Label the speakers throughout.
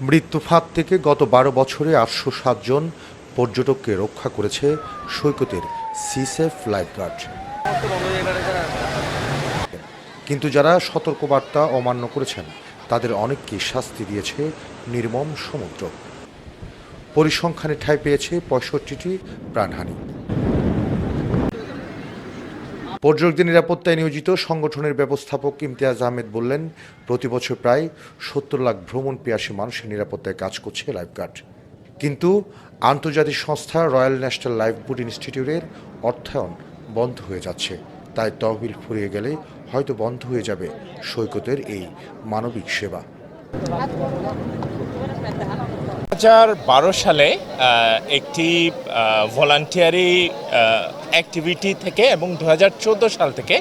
Speaker 1: মৃত্যু ফাঁদ থেকে গত বারো বছরে আটশো জন পর্যটককে রক্ষা করেছে সৈকতের সিসেফ লাইফগার্ড। কিন্তু যারা সতর্কবার্তা অমান্য করেছেন, তাদের অনেককে শাস্তি দিয়েছে নির্মম সমুদ্র। পরিসংখ্যানে ঠাঁই পেয়েছে পঁয়ষট্টিটি প্রাণহানি। পর্যটকদের নিরাপত্তায় নিয়োজিত সংগঠনের ব্যবস্থাপক ইমতিয়াজ আহমেদ বললেন, প্রতি বছর প্রায় সত্তর লাখ ভ্রমণ পিয়াসী মানুষের নিরাপত্তায় কাজ করছে লাইফগার্ড। কিন্তু আন্তর্জাতিক সংস্থা রয়্যাল ন্যাশনাল লাইফবোট ইনস্টিটিউটের অর্থায়ন বন্ধ হয়ে যাচ্ছে। তাই তহবিল ফুরিয়ে গেলে হয়তো বন্ধ হয়ে যাবে সৈকতের এই মানবিক সেবা।
Speaker 2: হাজার সালে একটি ভলান্টিয়ারি অ্যাক্টিভিটি থেকে এবং দু হাজার চোদ্দ সাল থেকে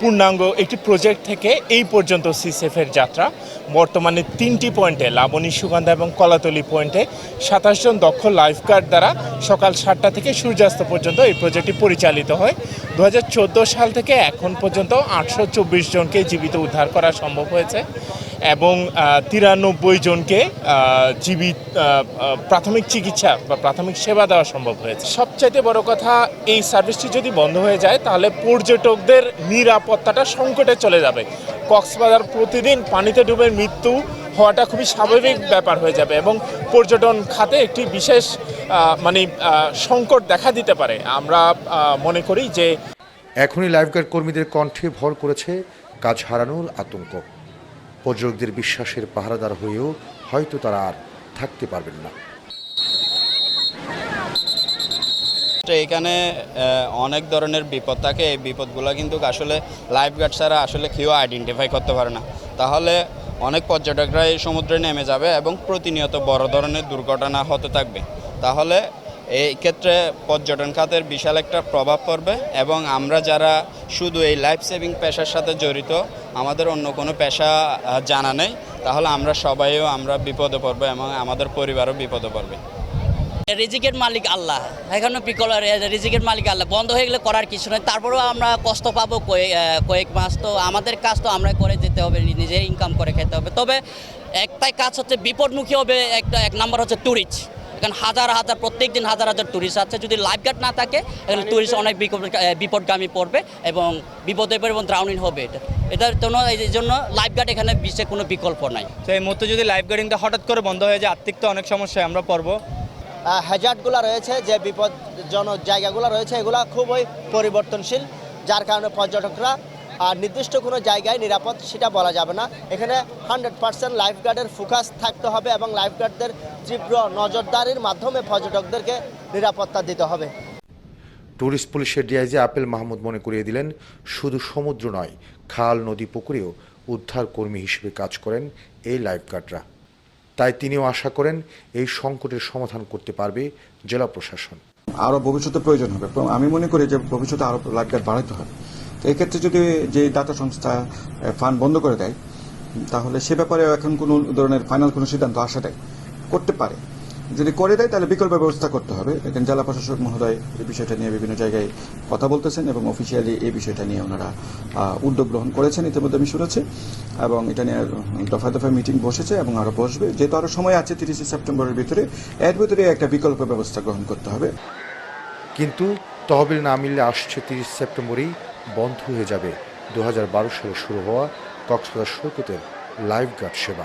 Speaker 2: পূর্ণাঙ্গ একটি প্রজেক্ট থেকে এই পর্যন্ত সিসেফের যাত্রা। বর্তমানে তিনটি পয়েন্টে লাবণী, সুগন্ধা এবং কলাতলি পয়েন্টে সাতাশ জন দক্ষ লাইফগার্ড দ্বারা সকাল সাতটা থেকে সূর্যাস্ত পর্যন্ত এই প্রজেক্টটি পরিচালিত হয়। দু হাজার চোদ্দ সাল থেকে এখন পর্যন্ত আটশো চব্বিশ জনকে জীবিত উদ্ধার করা সম্ভব হয়েছে। এবং তিরানব্বই জনকে জীবিত প্রাথমিক চিকিৎসা বা প্রাথমিক সেবা দেওয়া সম্ভব হয়েছে। সবচাইতে বড় কথা, এই সার্ভিসটি যদি বন্ধ হয়ে যায়, তাহলে পর্যটকদের নিরাপত্তাটা সংকটে চলে যাবে। কক্সবাজার প্রতিদিন পানিতে ডুবে মৃত্যু হওয়াটা খুবই স্বাভাবিক ব্যাপার হয়ে যাবে এবং পর্যটন খাতে একটি বিশেষ মানে সংকট দেখা দিতে পারে। আমরা মনে করি যে
Speaker 1: এখনই লাইফগার্ড কর্মীদের কণ্ঠে ভর করেছে কাজ হারানোর আতঙ্ক। পর্যটকদের বিশ্বাসের পাহারাদার হয়েও হয়তো তারা আর থাকতে পারবেন না।
Speaker 3: এখানে অনেক ধরনের বিপদ থাকে। এই বিপদগুলো কিন্তু আসলে লাইফ গার্ড ছাড়া আসলে কেউ আইডেন্টিফাই করতে পারে না। তাহলে অনেক পর্যটকরা এই সমুদ্রে নেমে যাবে এবং প্রতিনিয়ত বড় ধরনের দুর্ঘটনা হতে থাকবে। তাহলে এই ক্ষেত্রে পর্যটন খাতের বিশাল একটা প্রভাব পড়বে এবং আমরা যারা শুধু এই লাইফ সেভিং পেশার সাথে জড়িত, আমাদের অন্য কোনো পেশা জানা নেই, তাহলে আমরা সবাইও আমরা বিপদে পড়ব এবং আমাদের পরিবারও বিপদে পড়বে।
Speaker 4: রিজিকের মালিক আল্লাহ। এখানে পিকল রিজিকের মালিক আল্লাহ। বন্ধ হয়ে গেলে করার কিছু নয় তারপরেও আমরা কষ্ট পাবো কয়েক কয়েক মাস তো আমাদের কাজ তো আমরা করে যেতে হবে নিজে ইনকাম করে খেতে হবে। তবে একটাই কাজ হচ্ছে বিপদমুখী হবে, একটা এক নাম্বার হচ্ছে ট্যুরিস্ট এখানে হাজার হাজার প্রত্যেক দিন হাজার হাজার ট্যুরিস্ট আছে। যদি লাইফ গার্ড না থাকে এখানে ট্যুরিস্ট অনেক বিপদগামী পড়বে এবং বিপদে পড়বে এবং ড্রাউনিং হবে এটা। এটার জন্য এই জন্য লাইফ গার্ড এখানে বিশ্বে কোনো বিকল্প নাই।
Speaker 5: তো এই মুহূর্তে যদি লাইফ গার্ডিংটা হঠাৎ করে বন্ধ হয়ে যায় আর্থিক তো অনেক সমস্যায় আমরা পড়ব।
Speaker 6: হ্যাজার্ডগুলো রয়েছে যে বিপজ্জনক জায়গাগুলো রয়েছে এগুলো খুবই পরিবর্তনশীল। যার কারণে পর্যটকরা আর নির্দিষ্ট কোনো জায়গায় নিরাপদ সেটা বলা যাবে না। এখানে হান্ড্রেড পার্সেন্ট লাইফগার্ডের ফোকাস থাকতে হবে এবং লাইফগার্ডদের তীব্র নজরদারির মাধ্যমে পর্যটকদেরকে নিরাপত্তা দিতে হবে।
Speaker 1: ট্যুরিস্ট পুলিশের ডিআইজি আপেল মাহমুদ মনে করিয়ে দিলেন শুধু সমুদ্র নয় খাল নদী পুকুরেও উদ্ধার কর্মী হিসেবে কাজ করেন এই লাইফগার্ডরা তাই তিনিও আশা করেন এই সংকটের সমাধান করতে পারবে জেলা প্রশাসন।
Speaker 7: আরও ভবিষ্যতে প্রয়োজন হবে। আমি মনে করি যে ভবিষ্যতে আরও লাইফগার্ড বাড়াতে হবে। তো এক্ষেত্রে যদি যে দাতা সংস্থা ফান্ড বন্ধ করে দেয়, তাহলে সে ব্যাপারে এখন কোনো ধরনের ফাইনাল কোনো সিদ্ধান্ত আসা দেয় করতে পারে। যদি করে দেয়, তাহলে বিকল্প ব্যবস্থা করতে হবে। এখানে জেলা প্রশাসক মহোদয় এই বিষয়টা নিয়ে বিভিন্ন জায়গায় কথা বলতেছেন এবং অফিসিয়ালি এই বিষয়টা নিয়ে ওনারা উদ্যোগ গ্রহণ করেছেন ইতিমধ্যে আমি শুনেছি। এবং এটা নিয়ে দফায় দফায় মিটিং বসেছে এবং আরও বসবে। যেহেতু আরও সময় আছে তিরিশে সেপ্টেম্বরের ভিতরে, এর ভিতরে একটা বিকল্প ব্যবস্থা গ্রহণ করতে হবে।
Speaker 1: কিন্তু তহবিল না মিললে আসছে তিরিশ সেপ্টেম্বরেই বন্ধ হয়ে যাবে। দু হাজার বারো সালে শুরু হওয়া কক্সবাজার সৈকতের লাইফগার্ড সেবা।